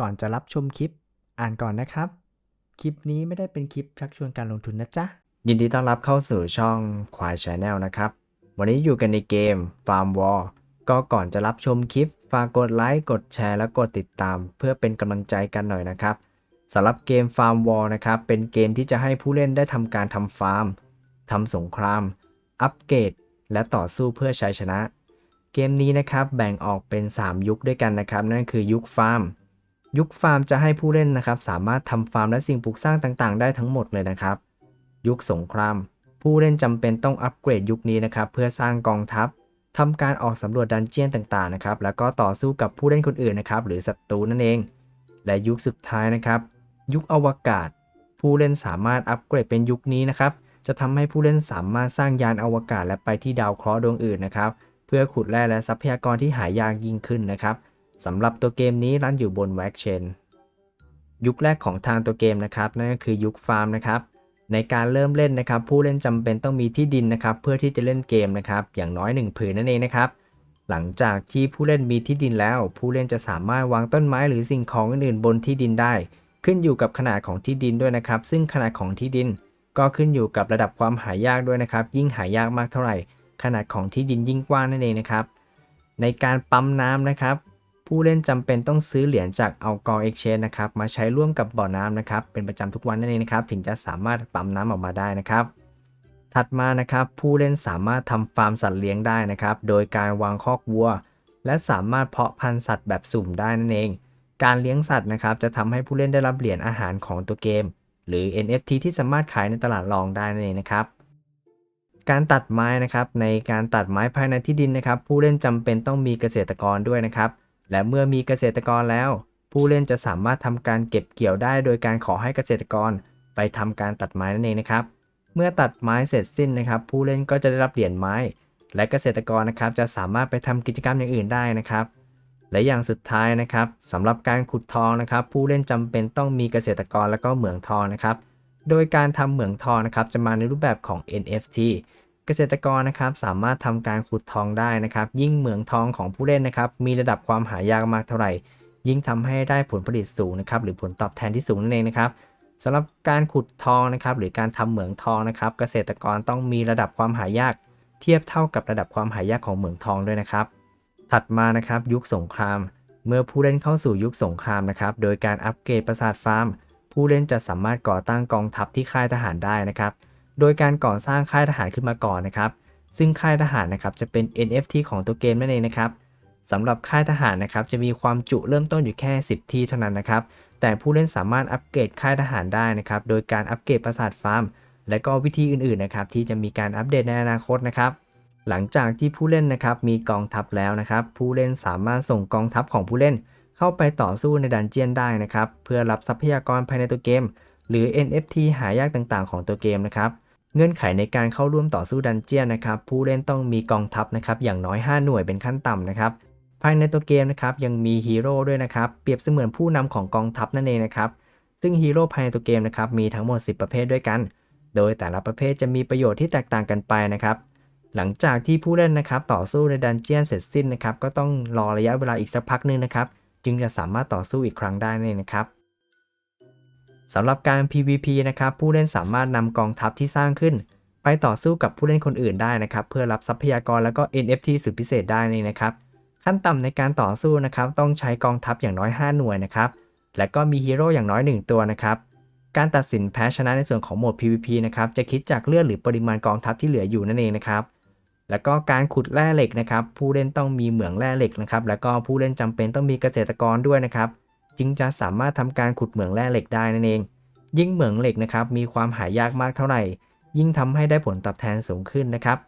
ก่อนจะรับชมคลิป อ่านก่อนนะครับ คลิปนี้ไม่ได้เป็นคลิปชักชวนการลงทุนนะจ๊ะ ยินดีต้อนรับเข้าสู่ช่องควายชาแนลนะครับ วันนี้อยู่กันในเกม Farm War ก็ก่อนจะรับชมคลิป ฝากกดไลค์ กดแชร์ และกดติดตาม เพื่อเป็นกำลังใจกันหน่อยนะครับสำหรับเกม Farm War นะครับ เป็นเกมที่จะให้ผู้เล่นได้ทำการทำฟาร์มทำสงคราม อัปเกรด และต่อสู้เพื่อชัยชนะ เกมนี้นะครับแบ่งออกเป็น 3 ยุคด้วยกันนะครับ นั่นคือยุคฟาร์ม ยุคฟาร์มจะให้ผู้เล่นนะครับ สามารถทำฟาร์มและสิ่งปลูกสร้างต่างๆ ได้ทั้งหมดเลยนะครับ ยุคสงคราม ผู้เล่นจำเป็นต้องอัปเกรดยุคนี้นะครับ เพื่อสร้างกองทัพทำการออกสำรวจดันเจียนต่างๆนะครับ แล้วก็ต่อสู้กับผู้เล่นคนอื่นนะครับ หรือศัตรูนั่นเอง และยุคสุดท้ายนะครับ ยุคอวกาศ ผู้เล่นสามารถอัปเกรดเป็นยุคนี้นะครับ จะทำให้ผู้เล่นสามารถสร้างยานอวกาศและไปที่ดาวเคราะห์ดวงอื่นนะครับ เพื่อขุดแร่และทรัพยากรที่หายากยิ่งขึ้นนะครับ สำหรับตัวเกมนี้รันอยู่บนแว็กเชนยุคแรกของทางตัวเกมนะครับนั่นก็คือยุคฟาร์มนะครับในการเริ่มเล่นนะครับ ผู้เล่นจำเป็นต้องมีที่ดินนะครับ เพื่อที่จะเล่นเกมนะครับ อย่างน้อย 1 ผืนนั่นเองนะครับ หลังจากที่ผู้เล่นมีที่ดินแล้ว ผู้เล่นจะสามารถวางต้นไม้หรือสิ่งของอื่นๆบนที่ดินได้ ขึ้นอยู่กับขนาดของที่ดินด้วยนะครับ ซึ่งขนาดของที่ดิน ก็ขึ้นอยู่กับระดับความหายากด้วยนะครับ ยิ่งหายากมากเท่าไหร่ ขนาดของที่ดินยิ่งกว้างนั่นเองนะครับ ในการปั๊มน้ำนะครับ ผู้เล่นจำเป็นต้องซื้อเหรียญจากเอากอเอ็กชแนนนะครับมาใช้ร่วมกับบ่อน้ำนะครับเป็นประจำทุกวันนั่นเองนะครับถึงจะสามารถปั๊มน้ำออกมาได้นะครับถัดมานะครับผู้เล่นสามารถทำฟาร์มสัตว์เลี้ยงได้นะครับโดยการวางคอกวัว และสามารถเพาะพันธุ์สัตว์แบบสุ่มได้นั่นเอง การเลี้ยงสัตว์นะครับจะทำให้ผู้เล่นได้รับเหรียญอาหารของตัวเกม หรือ NFT ที่สามารถขายในตลาดรองได้นั่นเองนะครับการตัดไม้นะครับในการตัดไม้ภายในที่ดินนะครับ ผู้เล่นจำเป็นต้องมีเกษตรกรด้วยนะครับ และเมื่อมีเกษตรกรแล้ว ผู้เล่นจะสามารถทำการเก็บเกี่ยวได้ โดยการขอให้เกษตรกรไปทำการตัดไม้นั่นเองนะครับ เมื่อตัดไม้เสร็จสิ้นนะครับ ผู้เล่นก็จะได้รับเหรียญไม้ และเกษตรกรนะครับจะสามารถไปทำกิจกรรมอย่างอื่นได้นะครับและอย่างสุดท้ายนะครับสำหรับการขุดทองนะครับ ผู้เล่นจำเป็นต้องมีเกษตรกรแล้วก็เหมืองทองนะครับ โดยการทำเหมืองทองนะครับจะมาในรูปแบบของ NFT เกษตรกรนะครับสามารถทำการขุดทองได้นะครับ ยิ่งเหมืองทองของผู้เล่นนะครับ มีระดับความหายากมากเท่าไหร่ ยิ่งทำให้ได้ผลผลิตสูงนะครับ หรือผลตอบแทนที่สูงนั่นเองนะครับสำหรับการขุดทองนะครับ หรือการทำเหมืองทองนะครับ เกษตรกรต้องมีระดับความหายากเทียบเท่ากับระดับความหายากของเหมืองทองด้วยนะครับ ถัดมานะครับ ยุคสงคราม เมื่อผู้เล่นเข้าสู่ยุคสงครามนะครับ โดยการอัปเกรดปราสาทฟาร์ม ผู้เล่นจะสามารถก่อตั้งกองทัพที่ค่ายทหารได้นะครับ โดยการก่อสร้างค่ายทหารขึ้นมาก่อนนะครับ ซึ่งค่ายทหารนะครับจะเป็น NFT ของตัวเกมนั่นเองนะครับสำหรับค่ายทหารนะครับจะมีความจุเริ่มต้นอยู่แค่ 10 ที่เท่านั้นนะครับ แต่ผู้เล่นสามารถอัปเกรดค่ายทหารได้นะครับ โดยการอัปเกรดปราสาทฟาร์ม และก็วิธีอื่นๆนะครับที่จะมีการอัปเดตในอนาคตนะครับ หลังจากที่ผู้เล่นนะครับมีกองทัพแล้วนะครับ ผู้เล่นสามารถส่งกองทัพของผู้เล่น เข้าไปต่อสู้ในดันเจียนได้นะครับ เพื่อรับทรัพยากรภายในตัวเกม หรือ NFT หายากต่างๆ ของตัวเกมนะครับ เงื่อนไขในการเข้าร่วมต่อสู้ดันเจียนนะครับผู้เล่นต้องมีกองทัพนะครับอย่างน้อย 5 หน่วยเป็นขั้นต่ำนะครับภายในตัวเกมนะครับยังมีฮีโร่ด้วยนะครับเปรียบเสมือนผู้นำของกองทัพนั่นเองนะครับซึ่งฮีโร่ภายในตัวเกมนะครับมีทั้งหมด 10 ประเภทด้วยกัน โดยแต่ละประเภทจะมีประโยชน์ที่แตกต่างกันไปนะครับหลังจากที่ผู้เล่นนะครับต่อสู้ในดันเจียนเสร็จสิ้นนะครับก็ต้องรอระยะเวลาอีกสักพักหนึงนะครับจึงจะสามารถต่อสู้อีกครั้งได้นั่นะครับ สำหรับการ PVP นะครับผู้เล่นสามารถนำกองทัพที่สร้างขึ้น ไปต่อสู้กับผู้เล่นคนอื่นได้นะครับเพื่อรับทรัพยากรแล้วก็ NFT สุดพิเศษได้นี่นะครับ ขั้นต่ำในการต่อสู้นะครับต้องใช้กองทัพอย่างน้อย 5 หน่วยนะครับและก็มีฮีโร่อย่างน้อย 1 ตัวนะครับการตัดสินแพ้ชนะในส่วนของโหมด PVP นะครับจะคิดจากเลือดหรือปริมาณกองทัพที่เหลืออยู่นั่นเองนะครับแล้วก็การขุดแร่เหล็กนะครับผู้เล่นต้องมีเหมืองแร่เหล็กนะครับแล้วก็ผู้เล่นจำเป็นต้องมีเกษตรกรด้วยนะครับ จึงจะสามารถทำการขุดเหมืองแร่เหล็กได้นั่นเอง ยิ่งเหมืองเหล็กนะครับมีความหายากมากเท่าไหร่ ยิ่งทำให้ได้ผลตอบแทนสูงขึ้นนะครับ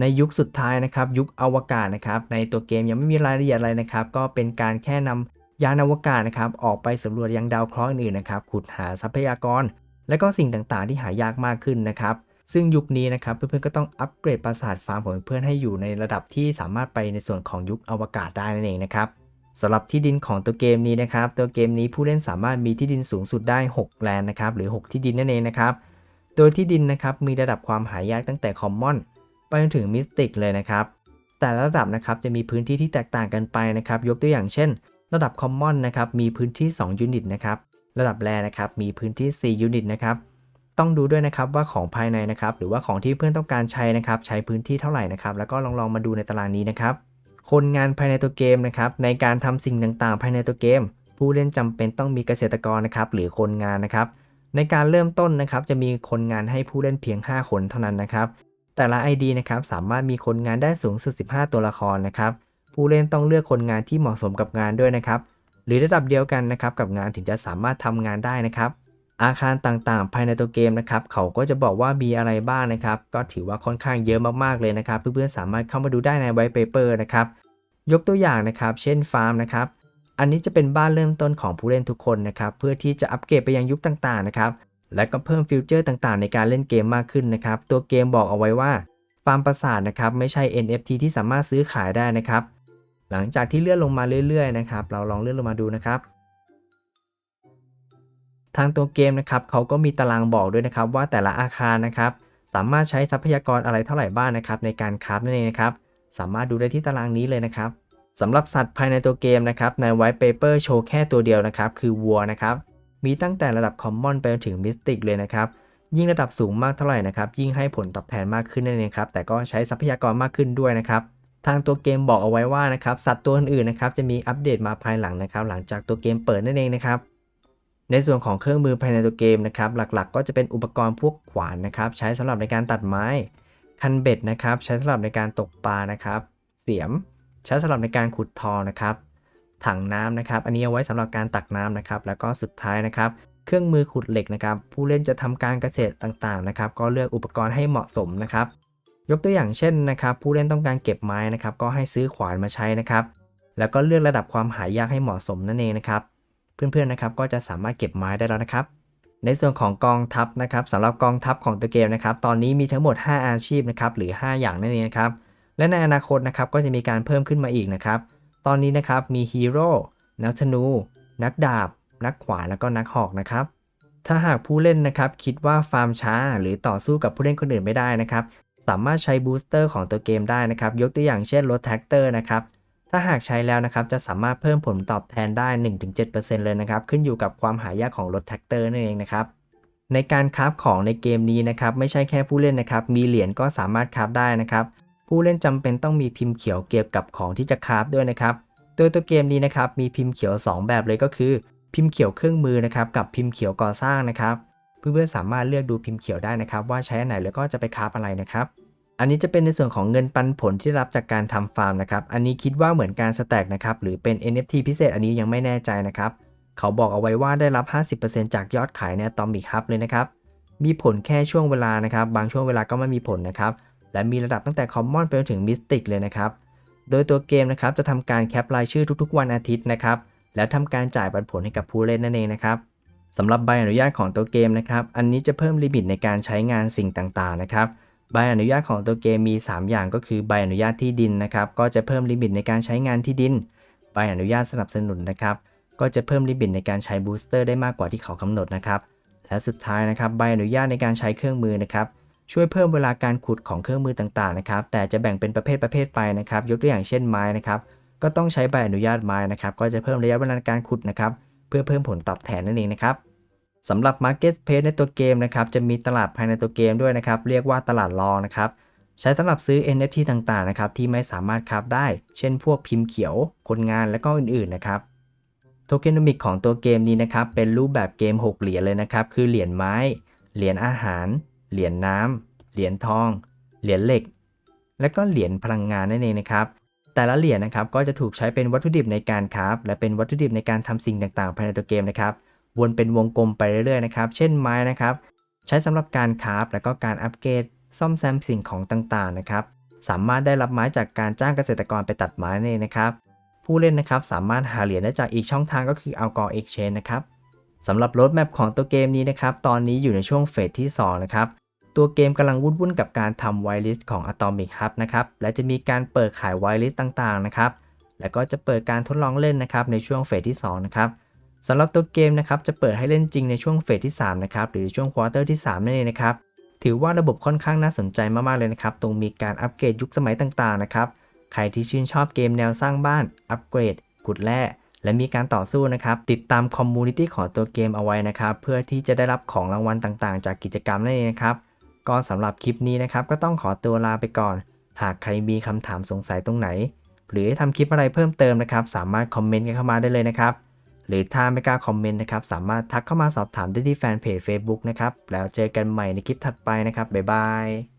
ในยุคสุดท้ายนะครับ ยุคอวกาศนะครับในตัวเกมยังไม่มีรายละเอียดอะไรนะครับ ก็เป็นการแค่นำยานอวกาศนะครับออกไปสำรวจยังดาวเคราะห์อื่นๆนะครับขุดหาทรัพยากร และก็สิ่งต่างๆ ที่หายากมากขึ้นนะครับ ซึ่งยุคนี้นะครับเพื่อนๆก็ต้องอัปเกรดปราสาทฟาร์มของเพื่อนให้อยู่ในระดับที่สามารถไปในส่วนของยุคอวกาศได้นั่นเองนะครับ สำหรับที่ดินของตัวเกมนี้นะครับ ตัวเกมนี้ผู้เล่นสามารถมีที่ดินสูงสุดได้ 6แลนนะครับ หรือ 6 ที่ดินนั่นเองนะครับ โดยที่ดินนะครับมีระดับความหายากตั้งแต่คอมมอนไปจนถึงมิสติกเลยนะครับ แต่ละระดับนะครับจะมีพื้นที่ที่แตกต่างกันไปนะครับ ยกตัวอย่างเช่น ระดับ Common นะครับมีพื้นที่ 2 ยูนิตนะครับ ระดับแรนะครับมีพื้นที่ 4 ยูนิตนะครับ ต้องดูด้วยนะครับว่าของภายในนะครับ หรือว่าของที่เพื่อนต้องการใช้นะครับ ใช้พื้นที่เท่าไหร่นะครับ แล้วก็ลองลองมาดูในตารางนี้นะครับ คนงานภายในตัวเกมนะครับในการทำสิ่งต่างๆ ภายในตัวเกม ผู้เล่นจำเป็นต้องมีเกษตรกรนะครับหรือคนงานนะครับ ในการเริ่มต้นนะครับจะมีคนงานให้ผู้เล่นเพียง 5 คนเท่านั้นนะครับ แต่ละ ID นะครับสามารถมีคนงานได้สูงสุด 15 ตัวละครนะครับ ผู้เล่นต้องเลือกคนงานที่เหมาะสมกับงานด้วยนะครับ หรือระดับเดียวกันนะครับกับงานถึงจะสามารถทำงานได้นะครับ อาคารต่างๆ ภายในตัวเกมนะครับ เขาก็จะบอกว่ามีอะไรบ้างนะครับ ก็ถือว่าค่อนข้างเยอะมากๆเลยนะครับ เพื่อนๆสามารถเข้ามาดูได้ในไวท์เปเปอร์นะครับ ยกตัวอย่างนะครับ เช่นฟาร์มนะครับ อันนี้จะเป็นบ้านเริ่มต้นของผู้เล่นทุกคนนะครับ เพื่อที่จะอัปเกรดไปยังยุคต่างๆนะครับ และก็เพิ่มฟิวเจอร์ต่างๆ ในการเล่นเกมมากขึ้นนะครับ ตัวเกมบอกเอาไว้ว่า ฟาร์มปราสาทนะครับ ไม่ใช่ NFT ที่สามารถซื้อขายได้นะครับ หลังจากที่เลื่อนลงมาเรื่อยๆนะครับ เราลองเลื่อนลงมาดูนะครับ ทางตัวเกมนะครับเขาก็มีตารางบอกด้วยนะครับว่าแต่ละอาคารนะครับสามารถใช้ทรัพยากรอะไรเท่าไหร่บ้างนะครับในการคราฟนั่นเองนะครับสามารถดูได้ที่ตารางนี้เลยนะครับสำหรับสัตว์ภายในตัวเกมนะครับใน White Paper โชว์แค่ตัวเดียวนะครับคือวัวนะครับมีตั้งแต่ระดับ Common ไปจนถึง Mystic เลยนะครับยิ่งระดับสูงมากเท่าไหร่นะครับยิ่งให้ผลตอบแทนมากขึ้นนั่นเองครับแต่ก็ใช้ทรัพยากรมากขึ้นด้วยนะครับทางตัวเกมบอกเอาไว้ว่านะครับสัตว์ตัวอื่นๆนะครับจะมีอัปเดตมาภายหลังนะครับหลังจากตัวเกมเปิดนั่นเองนะครับ ในส่วนของเครื่องมือภายในตัวเกมนะครับ หลักๆ ก็จะเป็นอุปกรณ์พวกขวานนะครับ ใช้สำหรับในการตัดไม้ คันเบ็ดนะครับ ใช้สำหรับในการตกปลานะครับ เสียม ใช้สำหรับในการขุดทองนะครับ ถังน้ำนะครับ อันนี้เอาไว้สำหรับการตักน้ำนะครับ แล้วก็สุดท้ายนะครับ เครื่องมือขุดเหล็กนะครับ ผู้เล่นจะทำการเกษตรต่างๆนะครับ ก็เลือกอุปกรณ์ให้เหมาะสมนะครับ ยกตัวอย่างเช่นนะครับ ผู้เล่นต้องการเก็บไม้นะครับ ก็ให้ซื้อขวานมาใช้นะครับ แล้วก็เลือกระดับความหายากให้เหมาะสมนั่นเองนะครับ เพื่อนๆนะครับก็จะสามารถเก็บไม้ได้แล้วนะครับ ในส่วนของกองทัพนะครับสำหรับกองทัพของตัวเกมนะครับ ตอนนี้มีทั้งหมด 5 อาชีพนะครับหรือ 5 อย่างนั่นเองนะครับและในอนาคตนะครับก็จะมีการเพิ่มขึ้นมาอีกนะครับ ตอนนี้นะครับมีฮีโร่นักธนู นักดาบ นักขวานแล้วก็นักหอกนะครับ ถ้าหากผู้เล่นนะครับคิดว่าฟาร์มช้า หรือต่อสู้กับผู้เล่นคนอื่นไม่ได้นะครับ สามารถใช้บูสเตอร์ของตัวเกมได้นะครับ ยกตัวอย่างเช่นรถแท็กเตอร์นะครับ ถ้าหากใช้แล้วนะครับจะสามารถเพิ่มผลตอบแทนได้ 1-7%เลยนะครับ ขึ้นอยู่กับความหายากของรถแท็กเตอร์นั่นเองนะครับในการคราฟของในเกมนี้นะครับไม่ใช่แค่ผู้เล่นนะครับ มีเหรียญก็สามารถคราฟได้นะครับ ผู้เล่นจำเป็นต้องมีพิมพ์เขียวเกี่ยวกับของที่จะคราฟด้วยนะครับโดยตัวเกมนี้นะครับมีพิมพ์เขียว 2 แบบเลยก็คือ พิมพ์เขียวเครื่องมือนะครับกับพิมพ์เขียวก่อสร้างนะครับ เพื่อนๆสามารถเลือกดูพิมพ์เขียวได้นะครับ ว่าใช้อันไหนแล้วก็จะไปคราฟอะไรนะครับ อันนี้จะเป็นในส่วนของเงินปันผลที่รับจากการทำฟาร์มนะครับ อันนี้คิดว่าเหมือนการสแต็กนะครับ หรือเป็น NFT พิเศษอันนี้ยังไม่แน่ใจนะครับ เขาบอกเอาไว้ว่าได้รับ 50%จากยอดขายใน Atomic Hub เลยนะครับ มีผลแค่ช่วงเวลานะครับ บางช่วงเวลาก็ไม่มีผลนะครับ และมีระดับตั้งแต่ Common ไปจนถึง Mystic เลยนะครับ โดยตัวเกมนะครับจะทำการแคปรายชื่อทุกๆ วันอาทิตย์นะครับ และทำการจ่ายปันผลให้กับผู้เล่นนั่นเองนะครับสำหรับใบอนุญาตของตัวเกมนะครับ อันนี้จะเพิ่มลิมิตในการใช้งานสิ่งต่างๆนะครับ ใบอนุญาตของตัวเกมมี 3 อย่างก็คือใบอนุญาตที่ดินนะครับ ก็จะเพิ่มลิมิตในการใช้งานที่ดิน ใบอนุญาตสนับสนุนนะครับ ก็จะเพิ่มลิมิตในการใช้บูสเตอร์ได้มากกว่าที่เขากำหนดนะครับ และสุดท้ายนะครับ ใบอนุญาตในการใช้เครื่องมือนะครับ ช่วยเพิ่มเวลาการขุดของเครื่องมือต่างๆนะครับ แต่จะแบ่งเป็นประเภทประเภทไปนะครับ ยกตัวอย่างเช่นไม้นะครับ ก็ต้องใช้ใบอนุญาตไม้นะครับ ก็จะเพิ่มระยะเวลาการขุดนะครับ เพื่อเพิ่มผลตอบแทนนั่นเองนะครับ สำหรับ Market Space ในตัวเกมนะครับจะมีตลาดภายในตัวเกมด้วยนะครับ เรียกว่าตลาดรองนะครับใช้สำหรับซื้อ NFT ต่างๆนะครับที่ไม่สามารถคราฟได้ เช่นพวกพิมพ์เขียว คนงานและก็อื่นๆนะครับโทเคนอมิกของตัวเกมนี้นะครับเป็นรูปแบบเกม 6 เหรียญเลยนะครับ คือเหรียญไม้ เหรียญอาหาร เหรียญน้ำเหรียญทอง เหรียญเหล็ก และก็เหรียญพลังงานนั่นเองนะครับแต่ละเหรียญนะครับก็จะถูกใช้เป็นวัตถุดิบในการคราฟและเป็นวัตถุดิบในการทำสิ่งต่างๆ ภายในตัวเกมนะครับ วนเป็นวงกลมไปเรื่อยๆนะครับ เช่นไม้นะครับ ใช้สำหรับการคราฟและก็การอัปเกรดซ่อมแซมสิ่งของต่างๆนะครับ สามารถได้รับไม้จากการจ้างเกษตรกรไปตัดไม้นั่นเองนะครับ ผู้เล่นนะครับสามารถหาเหรียญได้จากอีกช่องทางก็คือ Algor Exchange นะครับสำหรับรถแมพของตัวเกมนี้นะครับ ตอนนี้อยู่ในช่วงเฟสที่ 2 นะครับ ตัวเกมกำลังวุ่นๆกับการทำไวลิสของ Atomic Hub นะครับ และจะมีการเปิดขายไวลิสต่างๆนะครับ แล้วก็จะเปิดการทดลองเล่นนะครับในช่วงเฟสที่ 2 นะครับ สำหรับตัวเกมนะครับจะเปิดให้เล่นจริงในช่วงเฟสที่3นะครับหรือช่วงควอเตอร์ที่ 3 นั่นเองนะครับถือว่าระบบค่อนข้างน่าสนใจมากๆเลยนะครับ ตรงมีการอัปเกรดยุคสมัยต่างๆนะครับ ใครที่ชื่นชอบเกมแนวสร้างบ้าน อัปเกรด ขุดแร่และมีการต่อสู้นะครับ ติดตามคอมมูนิตี้ของตัวเกมเอาไว้นะครับ เพื่อที่จะได้รับของรางวัลต่างๆ จากกิจกรรมนั่นเองนะครับ ก็สำหรับคลิปนี้นะครับ ก็ต้องขอตัวลาไปก่อน หากใครมีคำถามสงสัยตรงไหน หรือทำคลิปอะไรเพิ่มเติมนะครับ สามารถคอมเมนต์กันเข้ามาได้เลยนะครับ หรือถ้าไม่กล้าคอมเมนต์นะครับ สามารถทักเข้ามาสอบถามได้ที่แฟนเพจ Facebook นะครับ แล้วเจอกันใหม่ในคลิปถัดไปนะครับ บ๊ายบาย